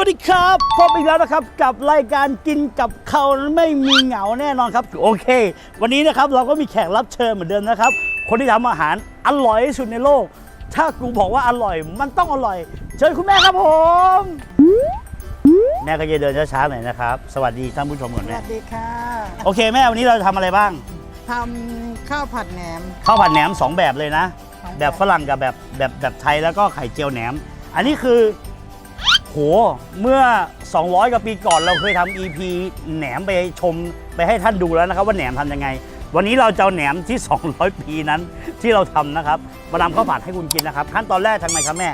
วัสดีครับพบอีกแล้วนะครับกับรายการกินกับเขาไม่มีเหงาแน่นอนครับ โอเค วันนี้นะครับเราก็มีแขกรับเชิญเหมือนเดิมนะครับ คนที่ทำอาหารอร่อยที่สุดในโลก ถ้ากูบอกว่าอร่อย มันต้องอร่อย เชิญคุณแม่ครับผมแม่ก็จะเดินช้าๆหน่อยนะครับ สวัสดีท่านผู้ชมก่อนสแม่วัสดีค่ะโอเคแม่วันนี้เราจะทำอะไรบ้างทำข้าวผัดแหนม ข้าวผัดแหนมสองแบบเลยนะสองแบบแบบฝรั่งกับแบบแบบแบบไทยแล้วก็ไข่เจียวแหนม อันนี้คือ โห เมื่อ 200กว่าปีก่อนเราเคยทำ EP แหนมไปชมไปให้ท่านดูแล้วนะครับว่าแหนมทำยังไง วันนี้เราจะเอาแหนมที่ 200 ปีนั้นที่เราทำนะครับ มาทำข้าวผัดให้คุณกินนะครับขั้นตอนแรกทำไงครับแม่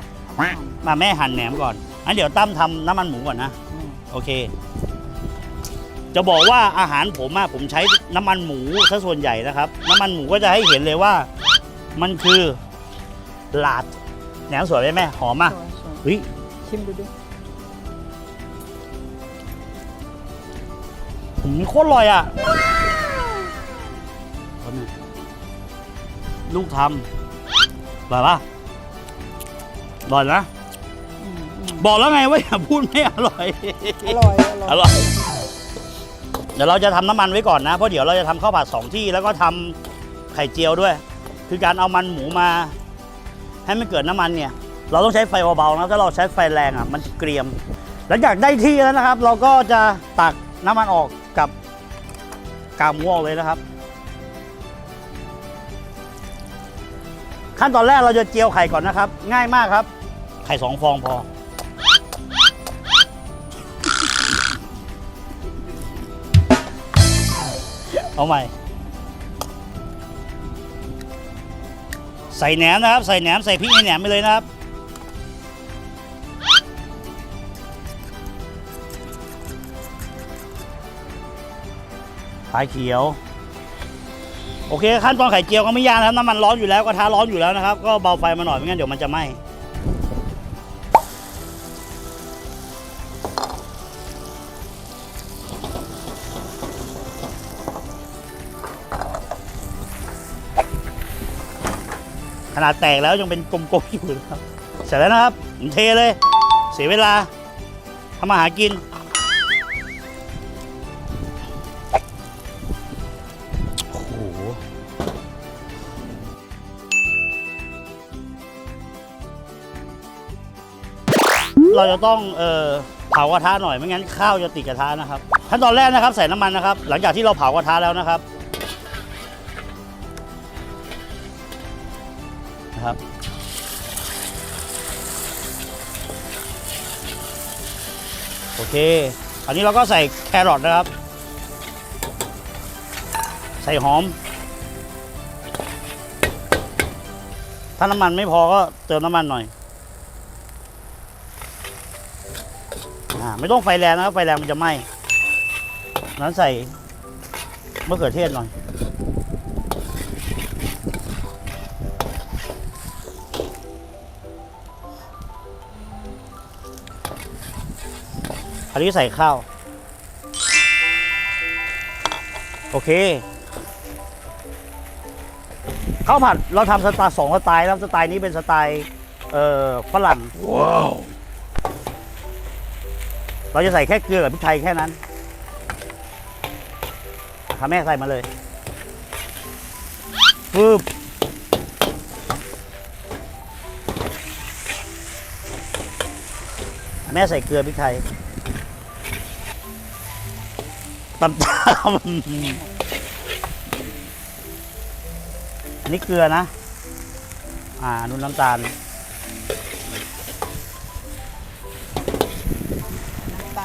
มาแม่หั่นแหนมก่อนอันเดี๋ยวตั้มทำน้ำมันหมูก่อนนะอืมโอเค จะบอกว่าอาหารผมอะผมใช้น้ำมันหมูซะส่วนใหญ่นะครับ น้ำมันหมูก็จะให้เห็นเลยว่า มันคือลาดแหนมสวยไหมแม่หอมมากสวยสวยเฮ้ยชิมดูดิ หืมโคตรอร่อยอะเอาแม่ลูกทำอร่อยปะอร่อยนะอืมอืมบอกแล้วไงว่าอย่าพูดไม่อร่อยอร่อย อร่อย อร่อย เดี๋ยวเราจะทำน้ำมันไว้ก่อนนะ เพราะเดี๋ยวเราจะทำข้าวผัดสองที่ แล้วก็ทำไข่เจียวด้วย คือการเอามันหมูมา ให้มันเกิดน้ำมันเนี่ย เราต้องใช้ไฟเบาๆนะถ้าเราใช้ไฟแรงอะมันจะเกรียม หลังจากได้ที่แล้วนะครับ เราก็จะตัก น้ำมันออกกับกากหมูออกเลยนะครับ ขั้นตอนแรกเราจะเจียวไข่ก่อนนะครับ ง่ายมากครับ ไข่สองฟองพอ เอาใหม่ ใส่แหนมนะครับ ใส่แหนมใส่พริกในแหนมไปเลยนะครับ ฝาเขียว โอเค ขั้นตอนไข่เจียวก็ไม่ยากนะครับน้ำมันร้อนอยู่แล้วกระทะร้อนอยู่แล้วนะครับ ก็เบาไฟมาหน่อยไม่งั้นเดี๋ยวมันจะไหม้ขนาดแตกแล้วยังเป็นกลมๆอยู่นะครับ เสร็จแล้วนะครับผมเทเลย เสียเวลาทำมาหากิน เราจะต้องเอ่อเผากระทะหน่อยไม่งั้นข้าวจะติดกระทะนะครับขั้นตอนแรกนะครับใส่น้ำมันนะครับ หลังจากที่เราเผากระทะแล้วนะครับนะครับโอเคอันนี้เราก็ใส่แครอทนะครับ ใส่หอม ถ้าน้ำมันไม่พอก็เติมน้ำมันหน่อย ไม่ต้องไฟแรงนะครับ ไฟแรงมันจะไหม้นั้นใส่มะเขือเทศหน่อย อันนี้ใส่ข้าว โอเค ข้าวผัดเราทำสไตล์สองสไตล์แล้วสไตล์นี้เป็นสไตล์ เอ่อฝรั่งว้าว เราจะใส่แค่เกลือกับพริกไทยแค่นั้นทำแม่ใส่มาเลยปึ๊บแม่ใส่เกลือพริกไทยตำตามอันนี้เกลือนะ อ่านุ่นน้ำตาล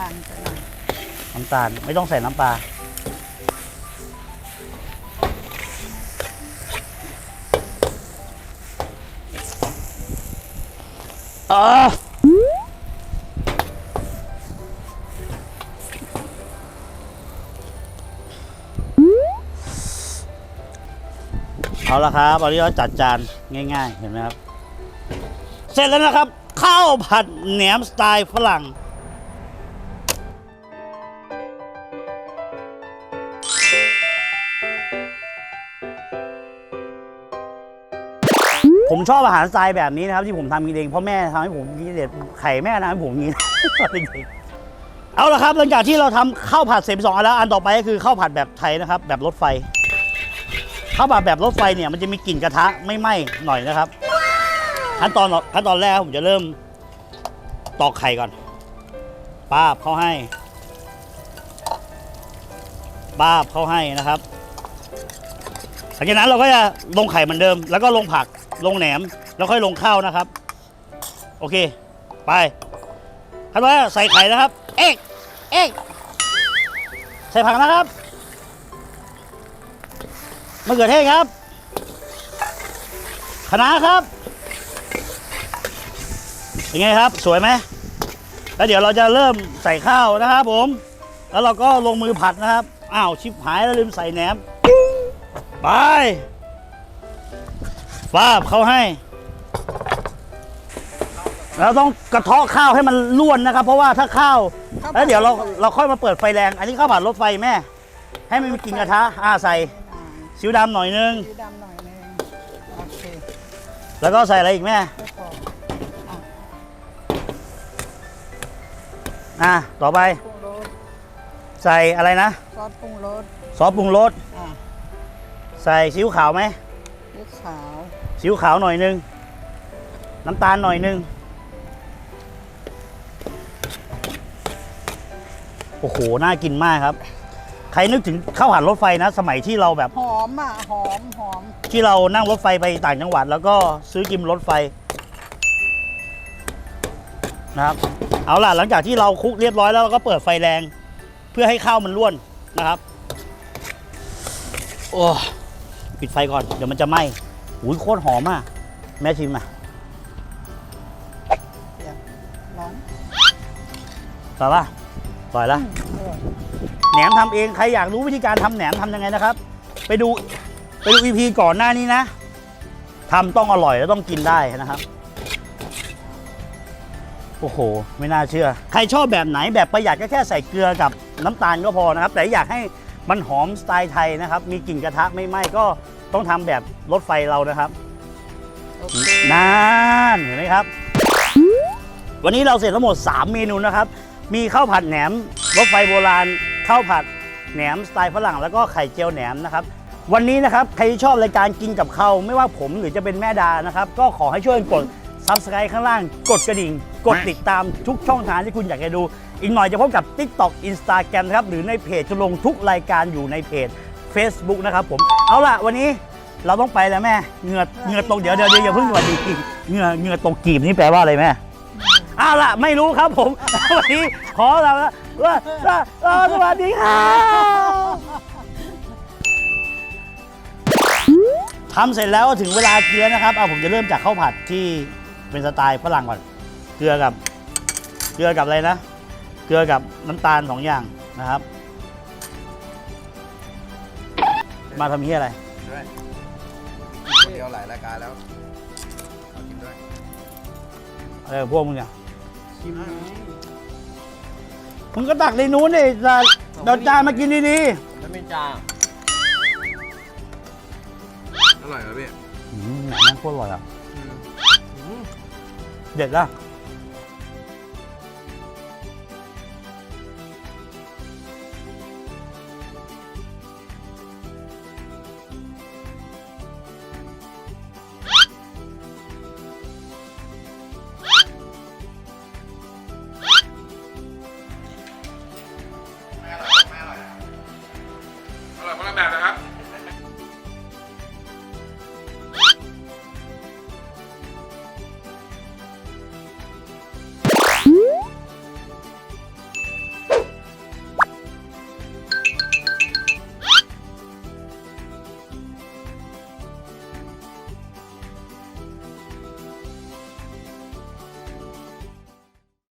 าลไปหน่อยน้ำตาลไม่ต้องใส่น้ำปลาอาเอาละครับตอนนี้เราจัดจานง่าย ๆ เห็นไหมครับ เสร็จแล้วนะครับ ข้าวผัดแหนมสไตล์ฝรั่ง ผมชอบอาหารสไตล์แบบนี้นะครับที่ผมทำกินเองเพราะแม่ทำให้ผมกินเด็ดไข่แม่ทำให้ผมกินจริงๆเอาละครับหลังจากที่เราทำข้าวผัดเสร็จไปสองอันแล้วอันต่อไปก็คือข้าวผัดแบบไทยนะครับ แบบรถไฟข้าวผัดแบบรถไฟเนี่ยมันจะมีกลิ่นกระทะไม่ไหม้หน่อยนะครับขั้นตอนขั้นตอนแรกผมจะเริ่มตอกไข่ก่อนป้าบเข้าให้ป้าบเข้าให้นะครับ หลังจากนั้นเราก็จะลงไข่เหมือนเดิม แล้วก็ลงผักลงแหนม แล้วค่อยลงข้าวนะครับ โอเค ไปขั้นตอนแรกใส่ไข่นะครับ เอ็กเอ็กใส่ผักนะครับมะเขือเทศครับคะน้าครับเป็นไงครับสวยไหมแล้วเดี๋ยวเราจะเริ่มใส่ข้าวนะครับผม แล้วเราก็ลงมือผัดนะครับ อ้าวชิบหายแล้วลืมใส่แหนม ไปป้าบเขาให้ เราต้องกระเทาะข้าวให้มันล้วนนะครับ เพราะว่าถ้าข้าวแล้วเดี๋ยวเราเราค่อยมาเปิดไฟแรง อันนี้ข้าวผัดรถไฟแม่ ให้มันมีกลิ่นกระทะอ่าใส่ซีอิ๊วดำหน่อยนึง สีดำหน่อยนึงโอเคแล้วก็ใส่อะไรอีกแม่ไม่พออะต่อไปปรุงรสใส่อะไรนะซอสปรุงรสซอสปรุงรสอะ ใส่ซีอิ๊วขาวไหมลูกขาวซีอิ๊วขาวหน่อยนึง น้ำตาลหน่อยนึง โอ้โห น่ากินมากครับ ใครนึกถึงข้าวผัดรถไฟนะ สมัยที่เราแบบ หอมอะ หอมหอม ที่เรานั่งรถไฟไปต่างจังหวัด แล้วก็ซื้อกินรถไฟนะครับ เอาล่ะ หลังจากที่เราคลุกเรียบร้อยแล้วเราก็เปิดไฟแรง เพื่อให้ข้าวมันร่วนนะครับ โอ้ ปิดไฟก่อน เดี๋ยวมันจะไหม้อุ้ยโคตรหอมอะ แม่ชิมอะเดี๋ยวร้อนต่อป่ะต่อยละเออแหนมทำเอง ใครอยากรู้วิธีการทำแหนมทำยังไงนะครับ ไปดูไปดูอีพีก่อนหน้านี้นะทำต้องอร่อยแล้วต้องกินได้นะครับ โอ้โห ไม่น่าเชื่อ ใครชอบแบบไหนแบบประหยัดก็แค่ใส่เกลือกับน้ำตาลก็พอนะครับ แต่อยากให้ มันหอมสไตล์ไทยนะครับ มีกลิ่นกระทะไม่ไหม้ก็ต้องทำแบบรถไฟเรานะครับโอเคนานเห็นไหมครับ วันนี้เราเสร็จทั้งหมด 3 เมนูนะครับ มีข้าวผัดแหนมรถไฟโบราณข้าวผัดแหนมสไตล์ฝรั่งแล้วก็ไข่เจียวแหนมนะครับวันนี้นะครับใครที่ชอบรายการกินกับเขาวไม่ว่าผมหรือจะเป็นแม่ดานะครับ ก็ขอให้ช่วยกด subscribe ข้างล่าง กดกระดิ่ง กดติดตามทุกช่องทางที่คุณอยากจะดู อีกหน่อยจะพบกับ TikTok Instagram นะครับ หรือในเพจจะลงทุกรายการอยู่ในเพจ Facebook นะครับผม เอาล่ะ วันนี้เราต้องไปแล้วแม่ เหงื่อเหงื่อตกเดี๋ยวเดี๋ยวเดี๋ยวอย่าเพิ่งสวัสดีเหงื่อเหงื่อตกกีบนี่แปลว่าอะไรแม่เอาล่ะ ไม่รู้ครับผม วันนี้ขอลาแล้วว่าว่าว่าสวัสดีครับทำเสร็จแล้วก็ถึงเวลาเกลือนะครับ เอาผมจะเริ่มจากข้าวผัดที่เป็นสไตล์ฝรั่งก่อน เกลือกับ เกลือกับอะไรนะ เกลือกับน้ำตาลสองอย่างนะครับ มาทำเฮียอะไรด้วยเดียวหลายรายการแล้วขอกินด้วยอะไรกับพวกมึงเนี่ยชิมไหมมึงก็ตักในนู้นดิจะเดาจานมากินดีมันเป็นจางอร่อยไหมพี่ๆอืมแหนมแม่งโคตรอร่อยอะเด็ดละ